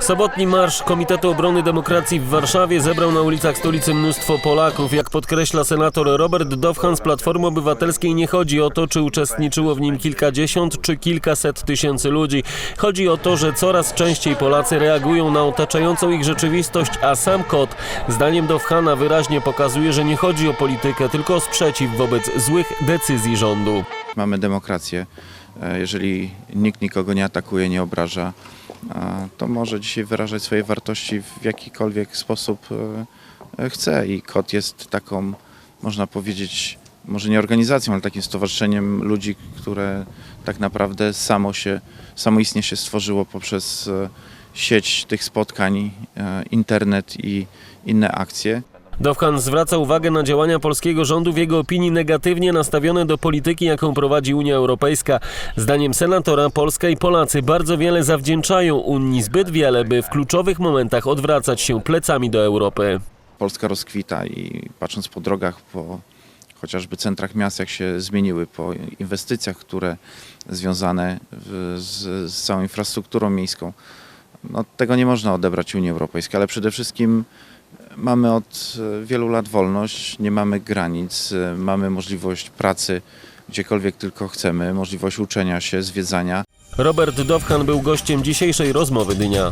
Sobotni marsz Komitetu Obrony Demokracji w Warszawie zebrał na ulicach stolicy mnóstwo Polaków. Jak podkreśla senator Robert Dowhan z Platformy Obywatelskiej, nie chodzi o to, czy uczestniczyło w nim kilkadziesiąt czy kilkaset tysięcy ludzi. Chodzi o to, że coraz częściej Polacy reagują na otaczającą ich rzeczywistość, a sam kod, zdaniem Dowhana, wyraźnie pokazuje, że nie chodzi o politykę, tylko o sprzeciw wobec złych decyzji rządu. Mamy demokrację. E, Jeżeli nikt nikogo nie atakuje, nie obraża, to może dzisiaj wyrażać swoje wartości w jakikolwiek sposób e, e, chce. I KOT jest taką, można powiedzieć, może nie organizacją, ale takim stowarzyszeniem ludzi, które tak naprawdę samo się, samoistnie się stworzyło poprzez e, sieć tych spotkań, internet i inne akcje. Dowhan zwraca uwagę na działania polskiego rządu w jego opinii negatywnie nastawione do polityki, jaką prowadzi Unia Europejska. Zdaniem senatora Polska i Polacy bardzo wiele zawdzięczają Unii, zbyt wiele, by w kluczowych momentach odwracać się plecami do Europy. Polska rozkwita i patrząc po drogach, po chociażby centrach miast, jak się zmieniły, po inwestycjach, które związane z, z całą infrastrukturą miejską, no, tego nie można odebrać Unii Europejskiej, ale przede wszystkim mamy od e, wielu lat wolność, nie mamy granic, e, mamy możliwość pracy gdziekolwiek tylko chcemy, możliwość uczenia się, zwiedzania. Robert Dowhan był gościem dzisiejszej rozmowy dnia.